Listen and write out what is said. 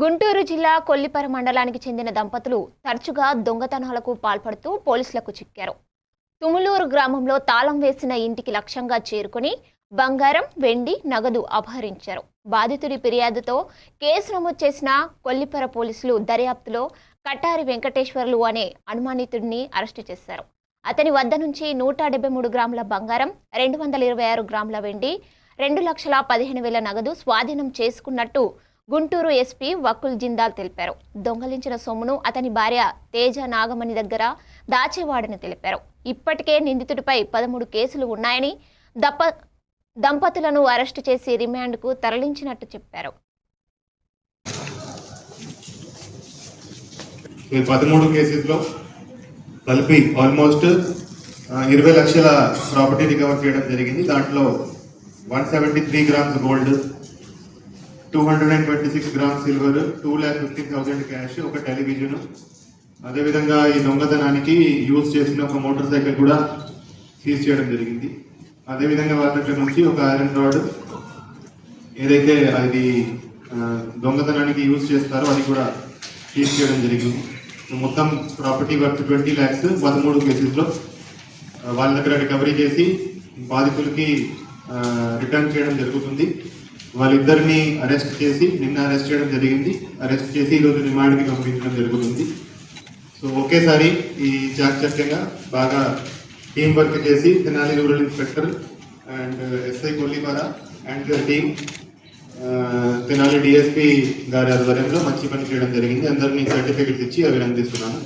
గుంటూరు జిల్లా కొల్లిపర మండలానికి చెందిన దంపతులు తరచుగా దొంగతనాలకు పాల్పడుతూ పోలీసులకు చిక్కారు. తుములూరు గ్రామంలో తాళం వేసిన ఇంటికి లక్ష్యంగా చేరుకుని బంగారం వెండి నగదు అపహరించారు. బాధితుడి ఫిర్యాదుతో కేసు నమోదు చేసిన కొల్లిపర పోలీసులు దర్యాప్తులో కటారి వెంకటేశ్వర్లు అనే అనుమానితుడిని అరెస్టు చేశారు. అతని వద్ద నుంచి నూట డెబ్బై మూడు గ్రాముల బంగారం రెండు వందల ఇరవై ఆరు గ్రాముల వెండి రెండు లక్షల పదిహేను వేల నగదు స్వాధీనం చేసుకున్నట్టు గుంటూరు ఎస్పీ వకుల్ జిందాల్ తెలిపారు. దొంగలించిన సొమ్మును అతని భార్య తేజ నాగమణి దగ్గర దాచేవాడని తెలిపారు. ఇప్పటికే నిందితుడిపై పదమూడు కేసులు ఉన్నాయని దప దంపతులను అరెస్టు చేసి రిమాండ్కు తరలించినట్టు చెప్పారు. ఈ పదమూడు కేసెస్లో కలిపి ఆల్మోస్ట్ ఇరవై లక్షల ప్రాపర్టీ రికవర్ చేయడం జరిగింది. దాంట్లో one seventy three grams gold two hundred and twenty six gram silver two lakh fifteen thousand cash ఒక టెలివిజన్ అదేవిధంగా ఈ దొంగతనానికి యూజ్ చేసిన ఒక మోటార్ సైకిల్ కూడా సీజ్ చేయడం జరిగింది. అదేవిధంగా వాళ్ళ దగ్గర నుంచి ఒక ఐరన్ రాడ్ ఏదైతే అది దొంగతనానికి యూజ్ చేస్తారో అది కూడా సీజ్ చేయడం జరిగింది. మొత్తం ప్రాపర్టీ వర్త్ ట్వంటీ ల్యాక్స్ పదమూడు కేసెస్లో వాళ్ళ దగ్గర రికవరీ చేసి బాధితులకి రిటర్న్ చేయడం జరుగుతుంది. వాళ్ళిద్దరిని అరెస్ట్ చేసి నిన్న అరెస్ట్ చేయడం జరిగింది. అరెస్ట్ చేసి ఈరోజు రిమాండ్కి పంపించడం జరుగుతుంది. సో ఒకేసారి ఈ చాకచక్యంగా బాగా టీం వర్క్ చేసి Tenali rural inspector and SI Kollipara and team Tenali DSP గారి ఆధ్వర్యంలో మంచి పని చేయడం జరిగింది. అందరినీ సర్టిఫికెట్స్ ఇచ్చి అభినందిస్తున్నాను